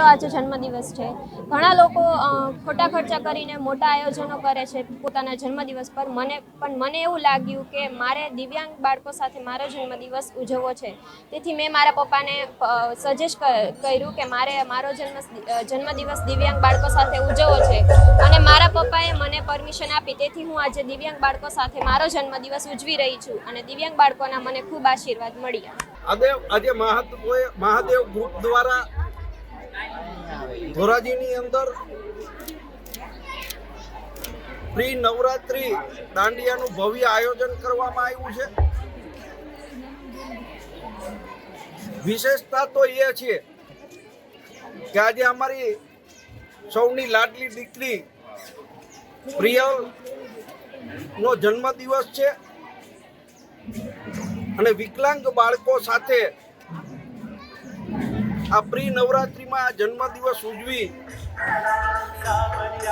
મારો આજે જન્મદિવસ છે. ઘણા લોકો ખોટા ખર્ચા કરીને મોટા આયોજનો કરે છે પોતાના જન્મદિવસ પર. મને, પણ મને એવું લાગ્યું કે મારે દિવ્યાંગ બાળકો સાથે મારો જન્મદિવસ ઉજવવો છે. તેથી મેં મારા પપ્પાને સજેસ્ટ કર્યું કે મારે મારો જન્મ જન્મદિવસ દિવ્યાંગ બાળકો સાથે ઉજવવો છે. અને મારા પપ્પાએ મને પરમિશન આપી. તેથી હું આજે દિવ્યાંગ બાળકો સાથે મારો જન્મદિવસ ઉજવી રહી છું અને દિવ્યાંગ બાળકોના મને ખૂબ આશીર્વાદ મળ્યા. આજે મહાદેવ ગ્રુપ દ્વારા ધોરાજીની અંદર પ્રી નવરાત્રી દાંડિયાનું ભવ્ય આયોજન કરવામાં આવ્યું છે. વિશેષતા તો એ છે કે આજે અમારી સૌની લાડલી દીકરી પ્રિયલ નો જન્મદિવસ છે. અને વિકલાંગ બાળકો સાથે આ પ્રી નવરાત્રિમાં આ જન્મદિવસ ઉજવી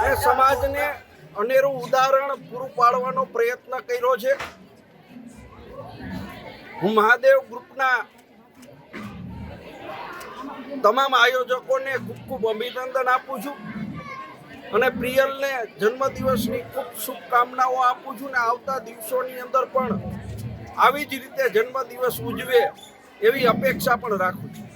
એ સમાજને અનેરું ઉદાહરણ પૂરું પાડવાનો પ્રયત્ન કર્યો છે. હું મહાદેવ ગ્રુપના તમામ આયોજકોને ખૂબ ખૂબ અભિનંદન આપું છું અને પ્રિયલને જન્મદિવસની ખૂબ શુભકામનાઓ આપું છું ને આવતા દિવસોની અંદર પણ આવી જ રીતે જન્મદિવસ ઉજવે એવી અપેક્ષા પણ રાખું છું.